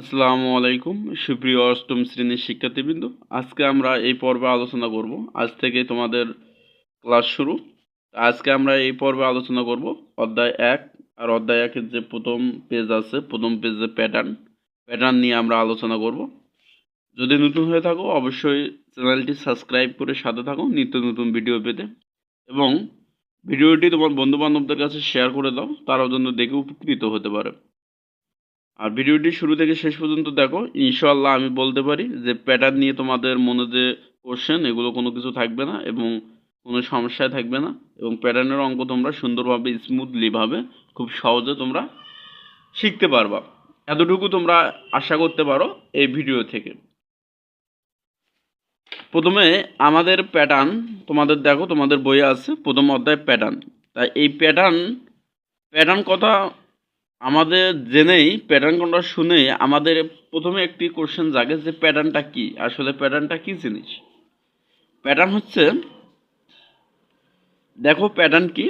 আসসালামু আলাইকুম, সুপ্রিয় অষ্টম শ্রেণির শিক্ষার্থীবৃন্দ। আজকে আমরা এই পর্বে আলোচনা করব। আজ থেকে তোমাদের ক্লাস শুরু। আজকে আমরা এই পর্বে আলোচনা করব অধ্যায় এক। আর অধ্যায় একের যে প্রথম পেজ আছে, প্রথম পেজে প্যাটার্ন প্যাটার্ন নিয়ে আমরা আলোচনা করব। যদি নতুন হয়ে থাকো, অবশ্যই চ্যানেলটি সাবস্ক্রাইব করে সাথে থাকো নিত্য নতুন ভিডিও পেতে। এবং ভিডিওটি তোমার বন্ধু বান্ধবদের কাছে শেয়ার করে দাও, তারাও জন্য দেখে উপকৃত হতে পারে। আর ভিডিওটি শুরু থেকে শেষ পর্যন্ত দেখো। ইনশাল্লাহ আমি বলতে পারি যে প্যাটার্ন নিয়ে তোমাদের মনে যে কোশ্চেন এগুলো কোনো কিছু থাকবে না এবং কোনো সমস্যায় থাকবে না এবং প্যাটার্নের অঙ্ক তোমরা সুন্দরভাবে স্মুথলিভাবে খুব সহজে তোমরা শিখতে পারবা। এতটুকু তোমরা আশা করতে পারো এই ভিডিও থেকে। প্রথমে আমাদের প্যাটার্ন তোমাদের দেখো, তোমাদের বইয়ে আছে প্রথম অধ্যায় প্যাটার্ন তাই এই প্যাটার্ন প্যাটার্ন কথা আমাদের জেনেই প্যাটার্ন কোনটা শুনে আমাদের প্রথমে একটি কোশ্চেন জাগে যে প্যাটার্নটা কি? আসলে প্যাটার্নটা কি জিনিস? প্যাটার্ন হচ্ছে, দেখো প্যাটার্ন কি?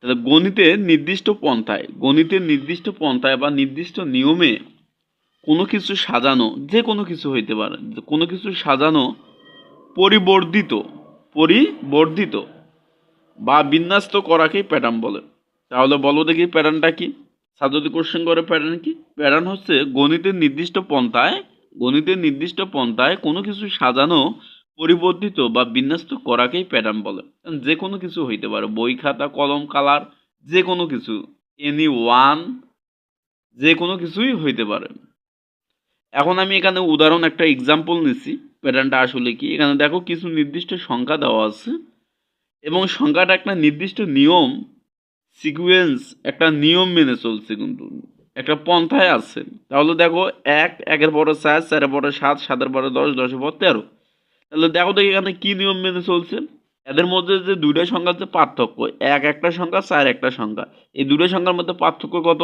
তাহলে গণিতের নির্দিষ্ট পন্থায় গণিতের নির্দিষ্ট পন্থায় বা নির্দিষ্ট নিয়মে কোনো কিছু সাজানো, যে কোনো কিছু হইতে পারে, কোনো কিছু সাজানো পরিবর্ধিত পরিবর্ধিত বা বিন্যস্ত করাকেই প্যাটার্ন বলে। তাহলে বলো দেখি প্যাটার্নটা কি? যদি কোশ্চেন করে প্যাটার্ন কি? প্যাটার্ন হচ্ছে গণিতের নির্দিষ্ট পন্থায়, গণিতের নির্দিষ্ট পন্থায় কোনো কিছু সাজানো, পরিবর্তিত বা বিন্যস্ত করাকেই প্যাটার্ন বলে। যে কোনো কিছু হইতে পারে, বই খাতা, কলম, কালার যে কোনো কিছু এনি ওয়ান যে কোনো কিছুই হইতে পারে। এখন আমি এখানে উদাহরণ একটা এক্সাম্পল নিচ্ছি প্যাটার্নটা আসলে কি? এখানে দেখো কিছু নির্দিষ্ট সংখ্যা দেওয়া আছে, এবং সংখ্যাটা একটা নির্দিষ্ট নিয়ম সিকুয়েন্স একটা নিয়ম মেনে চলছে কিন্তু। একটা পন্থায় আছে তাহলে দেখো এক, একের পরে চার, চারের পরে সাত, সাতের পরে দশ, দশের পর তেরো। তাহলে দেখো দেখি এখানে কী নিয়ম মেনে চলছে। এদের মধ্যে যে দুইটা সংখ্যার যে পার্থক্য, এক একটা সংখ্যা, চার একটা সংখ্যা, এই দুটো সংখ্যার মধ্যে পার্থক্য কত?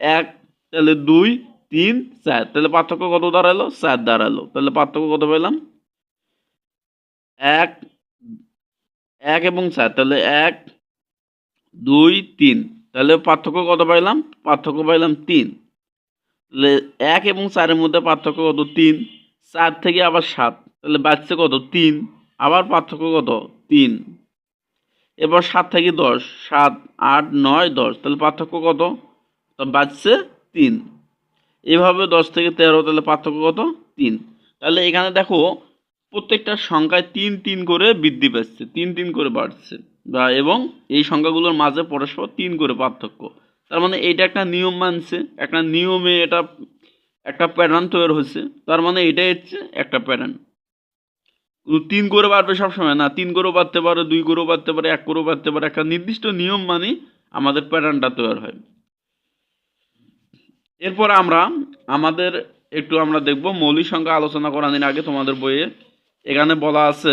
এক, তাহলে দুই, তিন, চার। তাহলে পার্থক্য কত দাঁড়াল? চার দাঁড়াল। তাহলে পার্থক্য কত পেলাম? এক এক এবং চার। তাহলে এক দুই, তিন। তাহলে পার্থক্য কত পাইলাম? পার্থক্য পাইলাম তিন। তাহলে এক এবং চারের মধ্যে পার্থক্য কত? তিন। চার থেকে আবার সাত। তাহলে বাচ্চা কত? তিন। আবার পার্থক্য কত? তিন। এবার সাত থেকে দশ। সাত, আট, নয়, দশ। তাহলে পার্থক্য কত? তো বাচ্চে তিন। এভাবে দশ থেকে তেরো, তাহলে পার্থক্য কত? তিন। তাহলে এখানে দেখো, প্রত্যেকটা সংখ্যায় তিন তিন করে বৃদ্ধি পাচ্ছে। তিন তিন করে বাড়ছে। বা এবং এই সংখ্যাগুলোর মাঝে পরস্পর তিন করে পার্থক্য। তার মানে এটা একটা নিয়ম মানছে, একটা নিয়মে এটা একটা প্যাটার্ন তৈরি হচ্ছে তার মানে এটাই হচ্ছে একটা প্যাটার্ন তিন করে বাড়বে সবসময় না, তিন করেও বাড়তে পারে, দুই করেও বাড়তে পারে, এক করেও বাড়তে পারে, একটা নির্দিষ্ট নিয়ম মানে আমাদের প্যাটার্নটা তৈরি হয়। এরপর আমরা, আমাদের একটু আমরা দেখব মৌলিক সংখ্যা আলোচনা করার আগে তোমাদের বইয়ে এখানে বলা আছে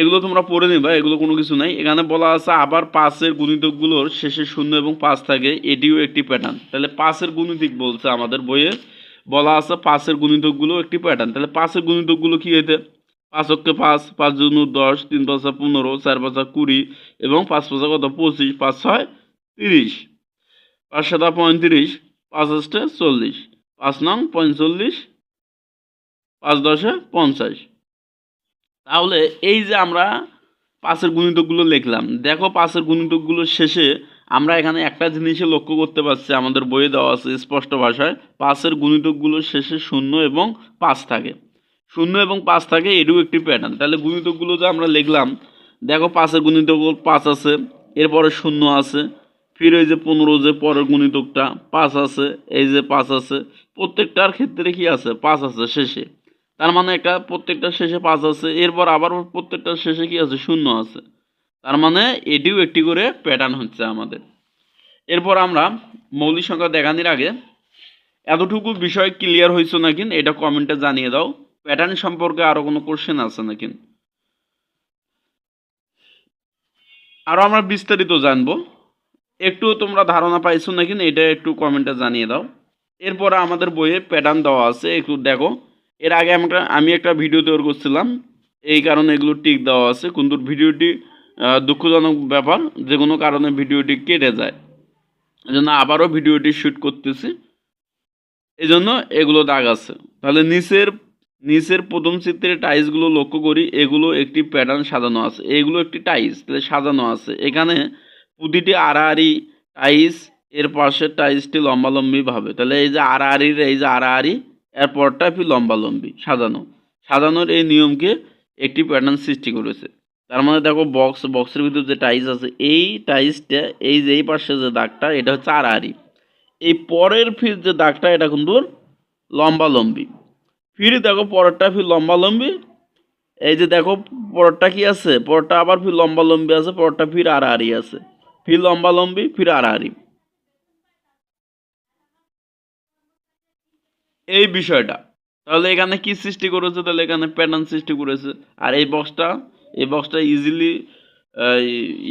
এগুলো তোমরা পড়ে নিবা, এগুলো কোনো কিছু নাই। এখানে বলা আছে, আবার পাঁচের গুণিতকগুলোর শেষে শূন্য এবং পাঁচ থাকে, এটিও একটি প্যাটার্ন তাহলে পাঁচের গুণিতক বলছে আমাদের বইয়ে, বলা আছে পাঁচের গুণিতকগুলো একটি প্যাটার্ন তাহলে পাঁচের গুণিতকগুলো কী হইতে? পাঁচ অক্ষে পাঁচ পাঁচ জন দশ, তিন পাঁচা পনেরো, চার পাঁচা কুড়ি এবং পাঁচ পাঁচা কত? পঁচিশ, পাঁচ ছয়, তিরিশ। পাঁচ সাতা পঁয়ত্রিশ, পাঁচ আষ্টে চল্লিশ, পাঁচ নং পঁয়তাল্লিশ, পাঁচ দশে পঞ্চাশ। তাহলে এই যে আমরা পাঁচের গুণিতকগুলো লিখলাম, দেখো পাঁচের গুণিতকগুলোর শেষে আমরা এখানে একটা জিনিসে লক্ষ্য করতে পারছি, আমাদের বইয়ে দেওয়া আছে স্পষ্ট ভাষায়, পাঁচের গুণিতকগুলোর শেষে শূন্য এবং পাঁচ থাকে। শূন্য এবং পাঁচ থাকে এটিও একটি প্যাটার্ন তাহলে গুণিতকগুলো যে আমরা লিখলাম, দেখো পাঁচের গুণিতক পাঁচ আছে, এরপরে শূন্য আছে, ফির এই যে পনেরো যে পরের গুণিতকটা পাঁচ আছে, এই যে পাঁচ আছে, প্রত্যেকটার ক্ষেত্রে কি আছে? পাঁচ আছে শেষে। তার মানে একটা প্রত্যেকটা শেষে পাঁচ আছে, এরপর আবার প্রত্যেকটা শেষে কি আছে? শূন্য আছে। তার মানে এটিও একটি করে প্যাটার্ন হচ্ছে আমাদের। এরপর আমরা মৌলিক সংখ্যা দেখানোর আগে, এতটুকু বিষয় ক্লিয়ার হয়েছে নাকি? এটা কমেন্টে জানিয়ে দাও। প্যাটার্ন সম্পর্কে আরও কোনো কোশ্চেন আছে নাকি? আরও আমরা বিস্তারিত জানব। একটু তোমরা ধারণা পাইছো নাকি? এটা একটু কমেন্টে জানিয়ে দাও। এরপরে আমাদের বইয়ে প্যাটার্ন দেওয়া আছে। একটু দেখো। এর আগে আমরা আমি একটা ভিডিও তৈরি করছিলাম। এই কারণে এগুলো টিক দেওয়া আছে। কিন্তু ভিডিওটি দুঃখজনক ব্যাপার। যে কোনো কারণে ভিডিওটি কেটে যায়। এই জন্য আবারও ভিডিওটি শ্যুট করতেছি। এই জন্য এগুলো দাগ আছে। তাহলে নিচের নিচের প্রথম চিত্রের টাইলসগুলো লক্ষ্য করি। এগুলো একটি প্যাটার্ন সাজানো আছে। এগুলো একটি টাইলস তাহলে সাজানো আছে। এখানে প্রতিটি আড়াআড়ি টাইলস এর পাশের টাইলসটি লম্বালম্বিভাবে তাহলে এই যে আড়াআড়ির, এই যে আড়াআড়ি এর পরটা ফি লম্বালম্বি, সাজানো। সাজানোর এই নিয়মকে একটি প্যাটার্ন সৃষ্টি করেছে। তার মানে দেখো বক্স বক্সের ভিতর যে টাইলস আছে, এই টাইলসটা এই যে এই পাশে যে দাগটা, এটা হচ্ছে আড়াআড়ি। এই পরের ফির যে দাগটা, এটা কিন্তু লম্বালম্বি। ফির দেখো পরেরটা ফির লম্বালম্বি। এই যে দেখো পরেরটা কি আছে? পরেরটা আবার ফির লম্বালম্বি আছে, পরেরটা ফির আর আড়াআড়ি আছে। ফির লম্বালম্বি, ফির আড়াআড়ি। এই বিষয়টা। তাহলে এখানে কি সৃষ্টি করেছে? তাহলে এখানে প্যাটার্ন সৃষ্টি করেছে। আর এই বক্সটা এই বক্সটা ইজিলি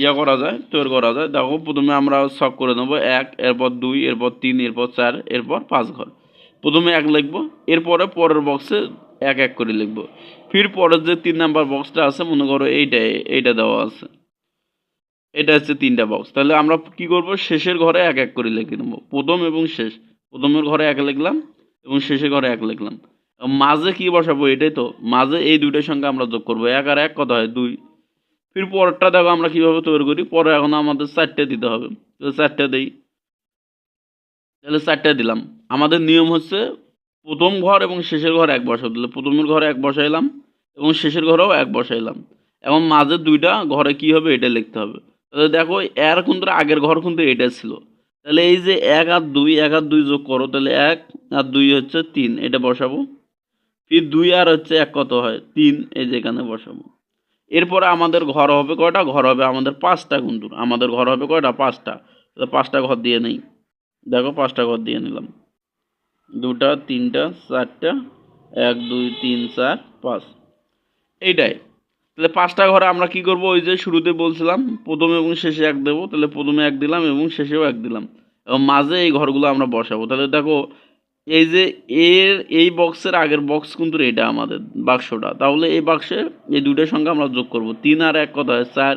ইয়া করা যায়, তৈরি করা যায়। দেখো, প্রথমে আমরা সব করে নেব এক, এরপর দুই, এরপর তিন, এরপর চার, এরপর পাঁচ ঘর। প্রথমে এক লিখব, এরপরে পরের বক্সে এক এক করে লিখব। ফির পরের যে তিন নাম্বার বক্সটা আছে, মনে করো এইটা এইটা দেওয়া আছে। এটা হচ্ছে তিনটা বক্স তাহলে আমরা কি করব? শেষের ঘরে এক এক করে লিখে নেব। প্রথম এবং শেষ। প্রথমের ঘরে এক লিখলাম এবং শেষের ঘরে এক লিখলাম। মাঝে কি বসাবো এটাই তো, মাঝে এই দুইটার সঙ্গে আমরা যোগ করব, এক আর এক কত হয়? দুই। ফির পরেরটা দেখো আমরা কীভাবে তৈরি করি, পরে এখন আমাদের চারটে দিতে হবে। চারটে দিই। তাহলে চারটে দিলাম। আমাদের নিয়ম হচ্ছে প্রথম ঘর এবং শেষের ঘর এক বসাবো। তাহলে প্রথমের ঘরে এক বসাইলাম এবং শেষের ঘরেও এক বসাইলাম। এবং মাঝের দুইটা ঘরে কি হবে এটা লিখতে হবে। তাহলে দেখো, এর কিন্তু আগের ঘর কিন্তু এটা ছিল। তাহলে এই যে এক আর দুই, এক আর দুই যোগ করো, তাহলে এক আর দুই হচ্ছে তিন, এটা বসাবো। ফির দুই আর হচ্ছে এক কত হয়? তিন, এই যে এখানে বসাবো। এরপরে আমাদের ঘর হবে কয়টা? ঘর হবে আমাদের পাঁচটা কিন্তু আমাদের ঘর হবে কয়টা? পাঁচটা। পাঁচটা ঘর দিয়ে নেই। দেখো, পাঁচটা ঘর দিয়ে নিলাম। দুটা, তিনটা, চারটা, এক, দুই, তিন, চার, পাঁচ। এইটাই। তাহলে পাঁচটা ঘরে আমরা কি করব? ওই যে শুরুতে বলছিলাম, প্রথমে এবং শেষে এক দেবো, তাহলে প্রথমে এক দিলাম এবং শেষেও এক দিলাম। এবং মাঝে এই ঘরগুলো আমরা বসাবো। তাহলে দেখো, এই যে এর, এই বক্সের আগের বক্স কিন্তু এটা আমাদের, বাক্সটা। তাহলে এই বাক্সে এই দুইটার সঙ্গে আমরা যোগ করব। তিন আর এক কত হয়? চার।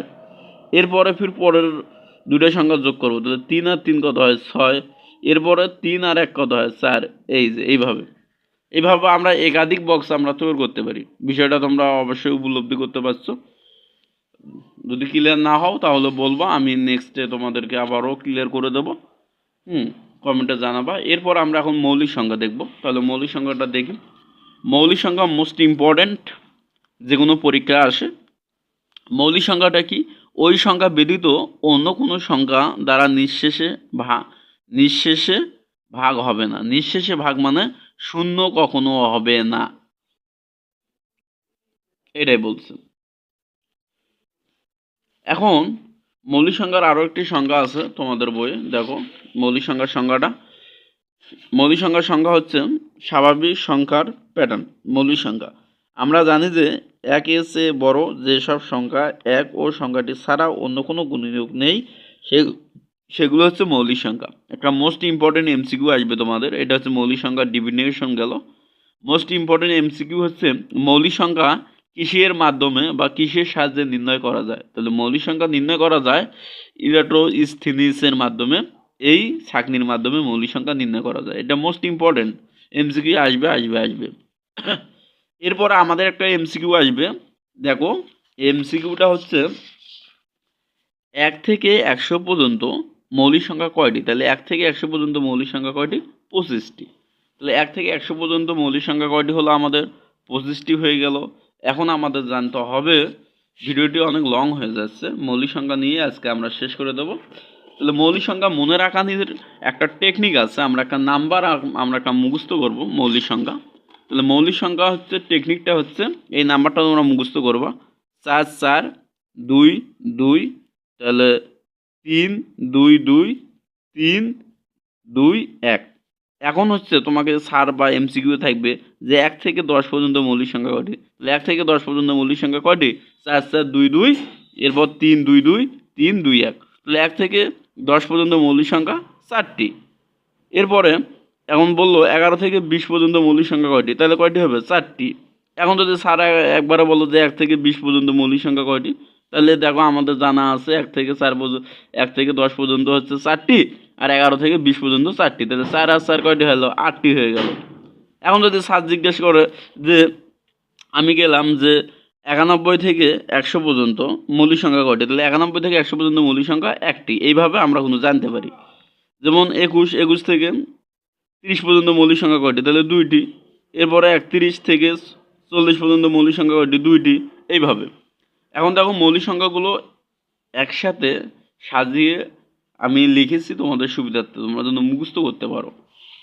এরপরে ফির পরের দুইটার সঙ্গে যোগ করব। তাহলে তিন আর তিন কত হয়? ছয়। এরপরে তিন আর এক কত হয়? চার। এই যে, এইভাবে। এইভাবে আমরা একাধিক বক্স আমরা তৈরি করতে পারি। বিষয়টা তোমরা অবশ্যই উপলব্ধি করতে পারছ। যদি ক্লিয়ার না হও তাহলে বলব, আমি নেক্সটে তোমাদেরকে আবারও ক্লিয়ার করে দেবো। হুম কমেন্টে জানাবা। এরপর আমরা এখন মৌলিক সংখ্যা দেখব। তাহলে মৌলিক সংখ্যাটা দেখি। মৌলিক সংখ্যা মোস্ট ইম্পর্ট্যান্ট যে কোনো পরীক্ষায় আসে। মৌলিক সংখ্যাটা কি? ওই সংখ্যা ব্যতীত অন্য কোনো সংখ্যা দ্বারা নিঃশেষে ভা নিঃশেষে ভাগ হবে না। নিঃশেষে ভাগ মানে শূন্য কখনো হবে না। এটাই বলছে। এখন মৌলিক সংখ্যার আরও একটি সংখ্যা আছে তোমাদের বইয়ে, দেখো মৌলিক সংখ্যার সংখ্যাটা। মৌলিক সংখ্যার সংখ্যা হচ্ছে স্বাভাবিক সংখ্যার প্যাটার্ন মৌলিক সংখ্যা। আমরা জানি যে এক চেয়ে বড় যেসব সংখ্যা এক ও সংখ্যাটি ছাড়া অন্য কোনো গুণনীয়ক নেই, সে সেগুলো হচ্ছে মৌলিক সংখ্যা। একটা মোস্ট ইম্পর্টেন্ট এমসিকিউ আসবে তোমাদের, এটা হচ্ছে মৌলিক সংখ্যার ডিভিনেশন গেল। মোস্ট ইম্পর্টেন্ট এমসিকিউ হচ্ছে মৌলিক সংখ্যা কিসের মাধ্যমে বা কিসের সাহায্যে নির্ণয় করা যায়। তাহলে মৌলিক সংখ্যা নির্ণয় করা যায় ইলেকট্রোস্থিনিসের মাধ্যমে, এই ছাকনির মাধ্যমে মৌলিক সংখ্যা নির্ণয় করা যায়। এটা মোস্ট ইম্পর্টেন্ট এমসিকিউ আসবে আসবে আসবে। এরপর আমাদের একটা এমসিকিউ আসবে। দেখো এমসিকিউটা হচ্ছে এক থেকে একশো পর্যন্ত মৌলিক সংখ্যা কয়টি? তাহলে এক থেকে একশো পর্যন্ত মৌলিক সংখ্যা কয়টি? পঁচিশটি। তাহলে এক থেকে একশো পর্যন্ত মৌলিক সংখ্যা কয়টি হলো আমাদের? পঁচিশটি হয়ে গেল। এখন আমাদের জানতে হবে, ভিডিওটি অনেক লং হয়ে যাচ্ছে, মৌলিক সংখ্যা নিয়ে আজকে আমরা শেষ করে দেবো। তাহলে মৌলিক সংখ্যা মনে রাখা নিজের একটা টেকনিক আছে, আমরা একটা নাম্বার আমরা একটা মুখস্থ করব মৌলিক সংখ্যা। তাহলে মৌলিক সংখ্যা হচ্ছে টেকনিকটা হচ্ছে, এই নাম্বারটা তোমরা মুখস্থ করবা। চার চার, দুই দুই, তাহলে তিন, দুই দুই, তিন, দুই, এক। এখন হচ্ছে তোমাকে সার বা এমসিকিউ থাকবে যে এক থেকে দশ পর্যন্ত মৌলিক সংখ্যা কটি তাহলে এক থেকে দশ পর্যন্ত মৌলিক সংখ্যা কয়টি? চার চার, দুই দুই, এরপর তিন, দুই দুই, তিন, দুই, এক। তাহলে এক থেকে দশ পর্যন্ত মৌলিক সংখ্যা চারটি। এরপরে এখন বলল এগারো থেকে বিশ পর্যন্ত মৌলিক সংখ্যা কয়টি? তাহলে কয়টি হবে? চারটি। এখন যদি স্যার একবারে বলো যে এক থেকে বিশ পর্যন্ত মৌলিক সংখ্যা কয়টি? তাহলে দেখো আমাদের জানা আছে এক থেকে চার পর্যন্ত, এক থেকে দশ পর্যন্ত হচ্ছে চারটি, আর এগারো থেকে বিশ পর্যন্ত চারটি। তাহলে চার আর চার কয়টি হলো? আটটি হয়ে গেল। এখন যদি স্যার জিজ্ঞেস করে যে আমি গেলাম যে একানব্বই থেকে একশো পর্যন্ত মৌলিক সংখ্যা কয়টি? তাহলে একানব্বই থেকে একশো পর্যন্ত মৌলিক সংখ্যা একটি। এইভাবে আমরা কিন্তু জানতে পারি। যেমন একুশ একুশ থেকে তিরিশ পর্যন্ত মৌলিক সংখ্যা কয়টি? তাহলে দুইটি। এরপরে একত্রিশ থেকে চল্লিশ পর্যন্ত মৌলিক সংখ্যা কয়টি? দুইটি। এইভাবে। এখন দেখো মৌলিক সংখ্যাগুলো একসাথে সাজিয়ে আমি লিখেছি তোমাদের সুবিধার্থে, তোমরা যেন মুখস্থ করতে পারো।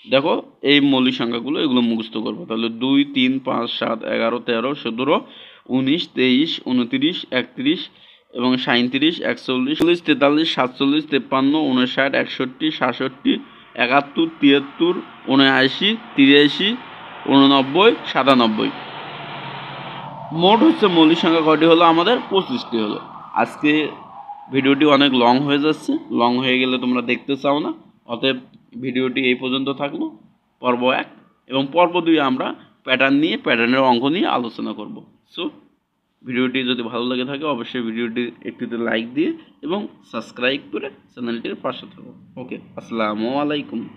দেখো, এই মৌলিক সংখ্যাগুলো, এগুলো মুখস্থ করব। তাহলে দুই, তিন, পাঁচ, সাত, এগারো, তেরো, সতেরো, উনিশ, তেইশ, উনতিরিশ, একত্রিশ এবং সাঁত্রিশ একচল্লিশ, চল্লিশ, তেতাল্লিশ, সাতচল্লিশ, তেপ্পান্ন উনষাট একষট্টি, সাতষট্টি, একাত্তর, তিয়াত্তর উনআশি তিরাশি উননব্বই সাতানব্বই। মোট হচ্ছে মৌলিক সংখ্যা কয়টি হলো? আমাদের পঁচিশটি হলো। আজকে ভিডিওটি অনেক লং হয়ে যাচ্ছে। লং হয়ে গেলে তোমরা দেখতে চাও না। অতএব ভিডিওটি এই পর্যন্ত থাকল। পর্ব এক এবং পর্ব দুই আমরা প্যাটার্ন নিয়ে প্যাটার্নের অঙ্ক নিয়ে আলোচনা করব। সো ভিডিওটি যদি ভালো লেগে থাকে, অবশ্যই ভিডিওটি একটিতে লাইক দিয়ে এবং সাবস্ক্রাইব করে চ্যানেলটির পাশে থাকো। ওকে আসসালামু আলাইকুম।